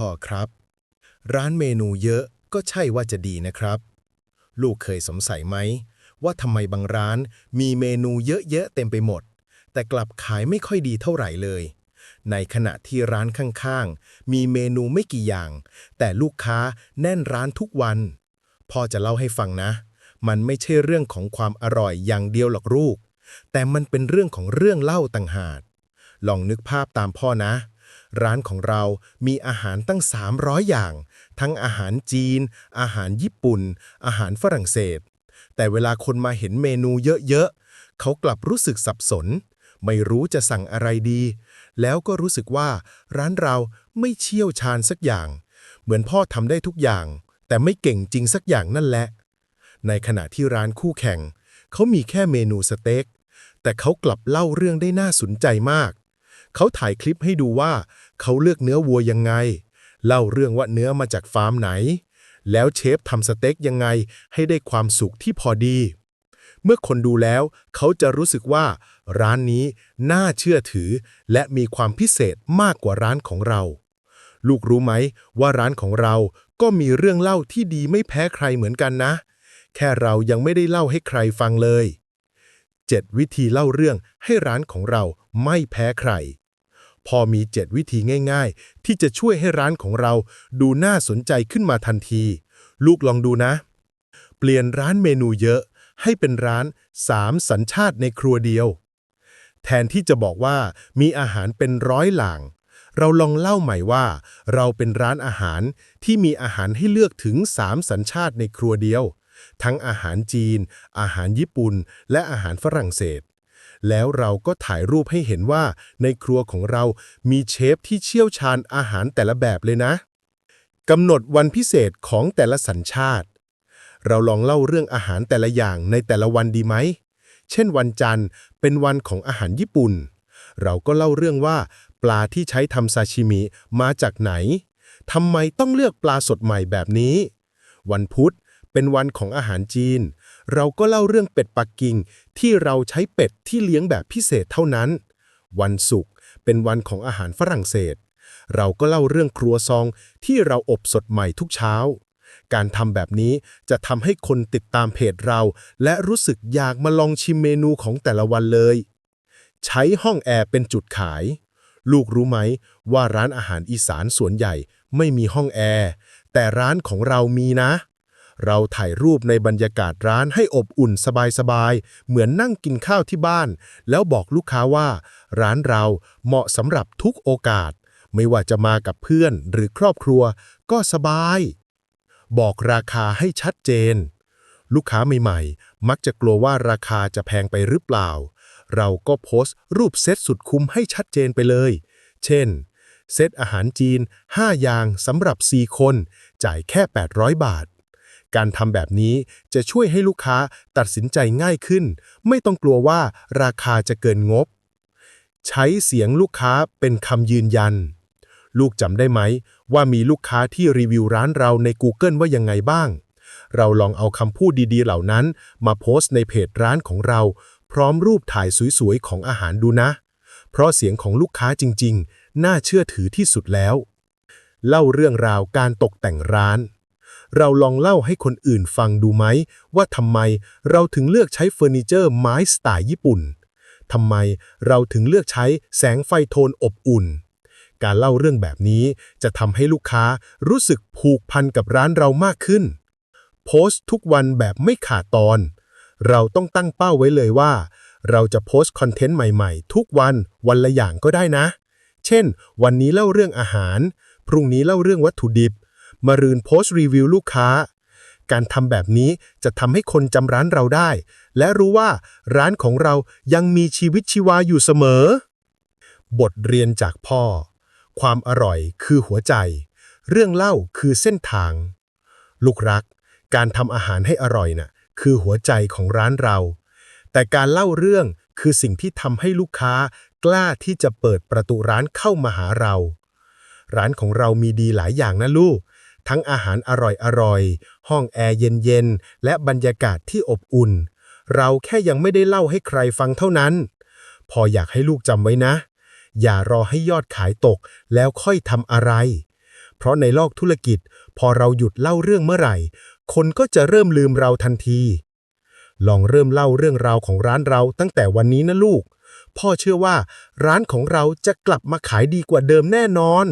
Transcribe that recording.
พ่อครับ ร้านเมนูเยอะก็ใช่ว่าจะดีนะครับ ลูกเคยสงสัยไหม ว่าทำไมบางร้านมีเมนูเยอะๆเต็มไปหมด แต่กลับขายไม่ค่อยดีเท่าไหร่เลย ในขณะที่ร้านข้างๆ มีเมนูไม่กี่อย่าง แต่ลูกค้าแน่นร้านทุกวัน พ่อจะเล่าให้ฟังนะ มันไม่ใช่เรื่องของความอร่อยอย่างเดียวหรอกลูก แต่มันเป็นเรื่องของเรื่องเล่าต่างหากลองนึกภาพตามพ่อนะ ร้านของเรามีอาหารตั้ง 300 อย่าง ทั้งอาหารจีน อาหารญี่ปุ่น อาหารฝรั่งเศส แต่เวลาคนมาเห็นเมนูเยอะๆ เขากลับรู้สึกสับสน ไม่รู้จะสั่งอะไรดี แล้วก็รู้สึกว่าร้านเราไม่เชี่ยวชาญสักอย่าง เหมือนพ่อทำได้ทุกอย่าง แต่ไม่เก่งจริงสักอย่างนั่นแหละ ในขณะที่ร้านคู่แข่ง เขามีแค่เมนูสเต็กแต่เขากลับเล่าเรื่องได้น่าสนใจมาก เขาถ่ายคลิปให้ดูว่าเขาเลือกเนื้อวัวยังไง เล่าเรื่องว่าเนื้อมาจากฟาร์มไหน แล้วเชฟทำสเต็กยังไงให้ได้ความสุขที่พอดี เมื่อคนดูแล้วเขาจะรู้สึกว่า ร้านนี้น่าเชื่อถือ และมีความพิเศษมากกว่าร้านของเรา ลูกรู้ไหมว่าร้านของเราก็มีเรื่องเล่าที่ดีไม่แพ้ใครเหมือนกันนะ แค่เรายังไม่ได้เล่าให้ใครฟังเลย 7 วิธีเล่าเรื่องให้ร้านของเราไม่แพ้ใคร พอมี 7 วิธีง่าย ๆ ที่จะช่วยให้ร้านของเราดูน่าสนใจขึ้นมาทันที ลูกลองดูนะ เปลี่ยนร้านเมนูเยอะ ให้เป็นร้าน3สัญชาติในครัวเดียว แทนที่จะบอกว่ามีอาหารเป็นร้อยหลางเราลองเล่าใหม่ว่า เราเป็นร้านอาหารที่มีอาหารให้เลือกถึง3สัญชาติในครัวเดียว ทั้งอาหารจีน อาหารญี่ปุ่น และอาหารฝรั่งเศส แล้วเราก็ถ่ายรูปให้เห็นว่า ในครัวของเรามีเชฟที่เชี่ยวชาญอาหารแต่ละแบบเลยนะกำหนดวันพิเศษของแต่ละสัญชาติ เราลองเล่าเรื่องอาหารแต่ละอย่างในแต่ละวันดีไหม เช่นวันจันทร์เป็นวันของอาหารญี่ปุ่น เราก็เล่าเรื่องว่า ปลาที่ใช้ทำซาชิมิมาจากไหนทำไมต้องเลือกปลาสดใหม่แบบนี้ วันพุธเป็นวันของอาหารจีน เราก็เล่าเรื่องเป็ดปักกิ่งที่เราใช้เป็ดที่เลี้ยงแบบพิเศษเท่านั้น วันศุกร์เป็นวันของอาหารฝรั่งเศส เราก็เล่าเรื่องครัวซองที่เราอบสดใหม่ทุกเช้า การทำแบบนี้จะทำให้คนติดตามเพจเรา และรู้สึกอยากมาลองชิมเมนูของแต่ละวันเลย ใช้ห้องแอร์เป็นจุดขาย ลูกรู้ไหมว่าร้านอาหารอีสานส่วนใหญ่ไม่มีห้องแอร์แต่ร้านของเรามีนะ เราถ่ายรูปในบรรยากาศร้านให้อบอุ่นสบายๆ เหมือนนั่งกินข้าวที่บ้าน แล้วบอกลูกค้าว่า ร้านเราเหมาะสำหรับทุกโอกาส ไม่ว่าจะมากับเพื่อนหรือครอบครัว ก็สบาย บอกราคาให้ชัดเจน ลูกค้าใหม่ๆ มักจะกลัวว่าราคาจะแพงไปหรือเปล่า เราก็โพสต์รูปเซตสุดคุ้มให้ชัดเจนไปเลย เช่นเซตอาหารจีน 5 อย่างสำหรับ 4 คน จ่ายแค่ 800 บาท การทำแบบนี้จะช่วยให้ลูกค้าตัดสินใจง่ายขึ้น ไม่ต้องกลัวว่าราคาจะเกินงบ ใช้เสียงลูกค้าเป็นคำยืนยัน ลูกจำได้ไหม ว่ามีลูกค้าที่รีวิวร้านเราใน Google ว่ายังไงบ้าง เราลองเอาคำพูดดีๆ เหล่านั้น มาโพสต์ในเพจร้านของเรา พร้อมรูปถ่ายสวยๆ ของอาหารดูนะ เพราะเสียงของลูกค้าจริง ๆ น่าเชื่อถือที่สุดแล้ว เล่าเรื่องราวการตกแต่งร้าน เราลองเล่าให้คนอื่นฟังดูไหม ว่าทำไมเราถึงเลือกใช้เฟอร์นิเจอร์ไม้สไตล์ญี่ปุ่นทำไมเราถึงเลือกใช้แสงไฟโทนอบอุ่น การเล่าเรื่องแบบนี้จะทำให้ลูกค้ารู้สึกผูกพันกับร้านเรามากขึ้น โพสต์ทุกวันแบบไม่ขาดตอน เราต้องตั้งเป้าไว้เลยว่า เราจะโพสต์คอนเทนต์ใหม่ๆ ทุกวันวันละอย่างก็ได้นะ เช่น วันนี้เล่าเรื่องอาหาร พรุ่งนี้เล่าเรื่องวัตถุดิบ มารืนโพสต์รีวิวลูกค้า การทำแบบนี้จะทำให้คนจำร้านเราได้ และรู้ว่าร้านของเรายังมีชีวิตชีวาอยู่เสมอ บทเรียนจากพ่อ ความอร่อยคือหัวใจ เรื่องเล่าคือเส้นทาง ลูกรัก การทำอาหารให้อร่อยน่ะคือหัวใจของร้านเรา แต่การเล่าเรื่องคือสิ่งที่ทำให้ลูกค้ากล้าที่จะเปิดประตูร้านเข้ามาหาเรา ร้านของเรามีดีหลายอย่างนะลูก ทั้งอาหารอร่อยๆ ห้องแอร์เย็นๆ และบรรยากาศที่อบอุ่น เราแค่ยังไม่ได้เล่าให้ใครฟังเท่านั้น พออยากให้ลูกจำไว้นะ อย่ารอให้ยอดขายตกแล้วค่อยทำอะไร เพราะในโลกธุรกิจ พอเราหยุดเล่าเรื่องเมื่อไหร่ คนก็จะเริ่มลืมเราทันที ลองเริ่มเล่าเรื่องราวของร้านเราตั้งแต่วันนี้นะลูก พ่อเชื่อว่า ร้านของเราจะกลับมาขายดีกว่าเดิมแน่นอน